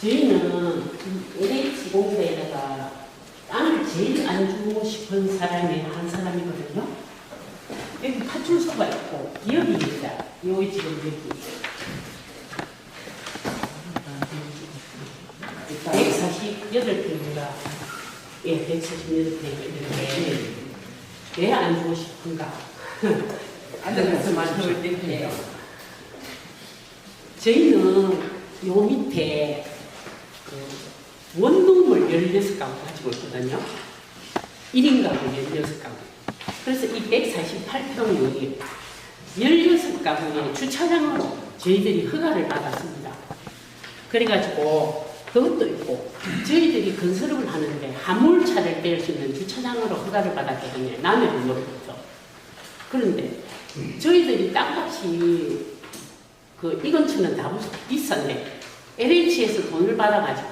저희는 LH 공사에다가 땅을 제일 안 주고 싶은 사람이 한 사람이거든요. 여기 파출소가 있고 기업이 있다. 여기 지금 여기. 148평인가? 예, 148평 이렇게 왜안 주고 싶은가? 앉아서 말씀을 드릴게요. 저희는 요 밑에 그 원룸을 16가구 가지고 있거든요. 1인 가구 16가구. 그래서 이 148평이 16가구의 주차장으로 저희들이 허가를 받았습니다. 그래가지고 그것도 있고 저희들이 건설을 하는데 화물차를 뺄 수 있는 주차장으로 허가를 받았거든요. 남의 건물로부터. 그런데 저희들이 땅값이 그 이 근처는 다 비싼데 LH에서 돈을 받아가지고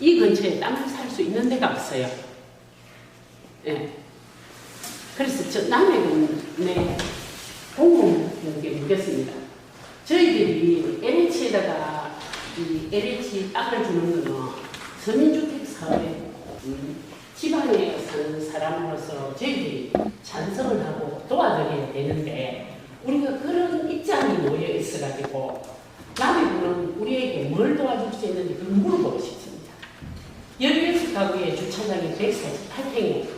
이 근처에 땅을 살 수 있는 데가 없어요. 예. 그래서 저 남해군에 공공한 게 묻겠습니다. 저희들이 LH에다가 이 LH 땅을 주는 거는 서민주택 사업에 음, 지방에 사는 사람으로서 저희들이 찬성을 하고 도와드려야 되는데 우리가 그런 입장이 모여 있어가지고 남해군은 우리에게 뭘 도와줄 수 있는지 그걸 물어보고 싶습니다. 16가구의 주차장이 148평이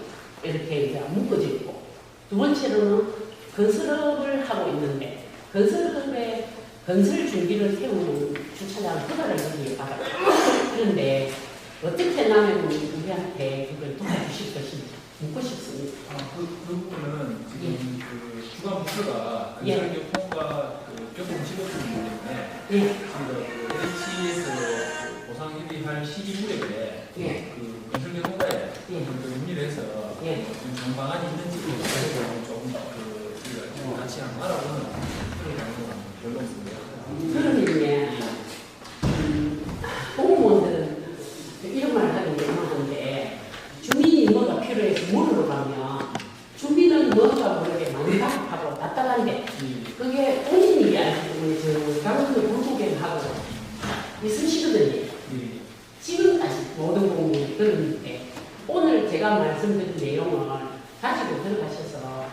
이렇게 이제 묶어져 있고 두 번째로는 건설업을 하고 있는데 건설업에 건설 준비를 세우는 주차장 허가를 여기에 받아요. 그런데 어떻게 남해군이 우리한테 그걸 도와주실 것인지 묻고 싶습니다. 아, 그, 그 부분은 지금 그 주간 부서가 예. 건설교통과 그 교통 직업이기 때문에 예, 지금 그 LH에서 보상 협의할 시기 무렵에 예, 그 건설교통과에 예. 그 협의를 해서 예. 좀 좋은 방안이 있는지 가지고 조금 그 우리가 좀 같이 한번 알아보는 그런 방송은 별로 없습니다. 그러면 이제 음, 공무원들은 이런 말을 하긴 민망한데? 주민이 뭐가 필요해서 물으러 가면 주민은 뭐가 모르게 망답하고 답답한데 그게 본인이 아니고 저 강원도 불구경하고 있으시거든요. 이 지금까지 모든 공무원이 그런데 오늘 제가 말씀드린 내용을 가지고 들어가셔서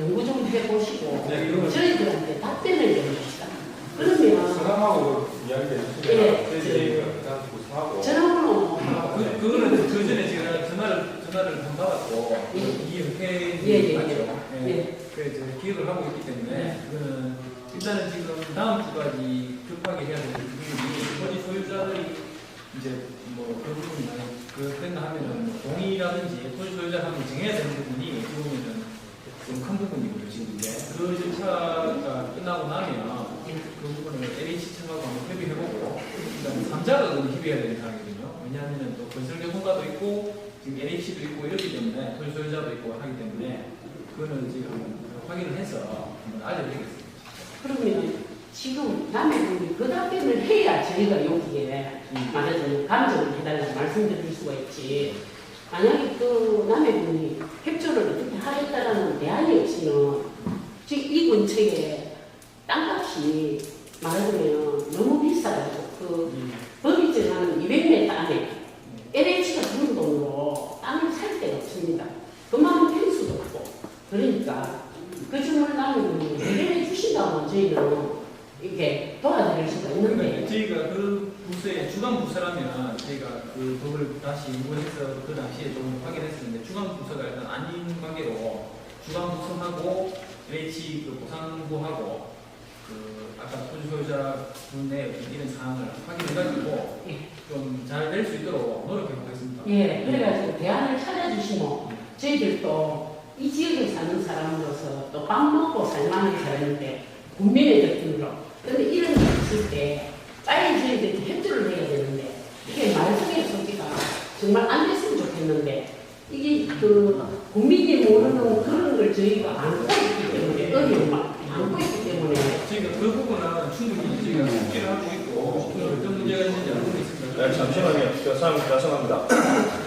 연구 좀 해보시고 네, 저희들한테 답변을 내주시다. 그러면 사람하고 이야기해 예. 주시면 저희가 그냥 조사하고 전화번호 아, 그, 그거는 그 전에 제가 전화를, 전화를 한 받았고, 예. 이협회 예, 예, 맞죠? 예. 예. 그래서 기획을 하고 있기 때문에, 그거는 일단은 지금 다음 주까지 급하게 해야 되는 부분이, 토지 소유자들이 이제 뭐, 그 부분이 그 된다 하면은 뭐 동의라든지 토지 소유자 한번 정해야 되는 부분이 지금은 좀 큰 부분이거든요, 지금 이제. 그 절차가 끝나고 나면 그 부분을 LH청하고 한번 협의해보고, 그다음에 3자가 협의해야 되는 상황이거든요. 왜냐하면 또 건설교통과도 있고, 지금 LH도 있고 이렇기 때문에, 토지 소유자도 있고 하기 때문에, 그거는 지금 확인을 해서 한번 알려드리겠습니다. 그러면 지금 남의 분이 그 답변을 해야 저희가 여기에 말하자면 감정을 해달라고 말씀드릴 수가 있지. 만약에 그 남의 분이 협조를 어떻게 하겠다라는 대안이 없으면 지금 이 근처에 땅값이 말하자면 너무 비싸가지고 그 법이 정하는 200m 안에 LH가 주는 돈으로 땅을 살 데가 없습니다. 그만한 평수도 없고. 그러니까 그 점을 나는 주신다면 저희는 이렇게 도와드릴 수가 있는데 저희가 그 부서의 주간 부서라면 저희가 그 법을 다시 연구해서 그 당시에 좀 확인했었는데 주간 부서가 일단 아닌 관계로 주간 부서하고 LH 그 보상부하고 그 아까 소유자 분의 이런 사항을 확인해가지고 예. 좀잘 될 수 있도록 노력해 보겠습니다. 예 그래가지고 대안을 찾아주시면 저희들도 이 지역에 사는 사람으로서 또 밥 먹고 살만한 사람인데 국민의 느낌으로 근데 이런 게 있을 때 빨리 저희들이 협조를 해야 되는데 이게 말씀의 소지가 정말 안 됐으면 좋겠는데 이게 그 국민이 모르는 그런 걸 저희가 안고 있기 때문에 어려움을 안고 있기 때문에 저희가 그 부분은 충분히 저희가 숙지를 하고 있고 그 어떤 문제가 있는지 알고 있습니다. 네, 잠시만요. 교사님 죄송합니다.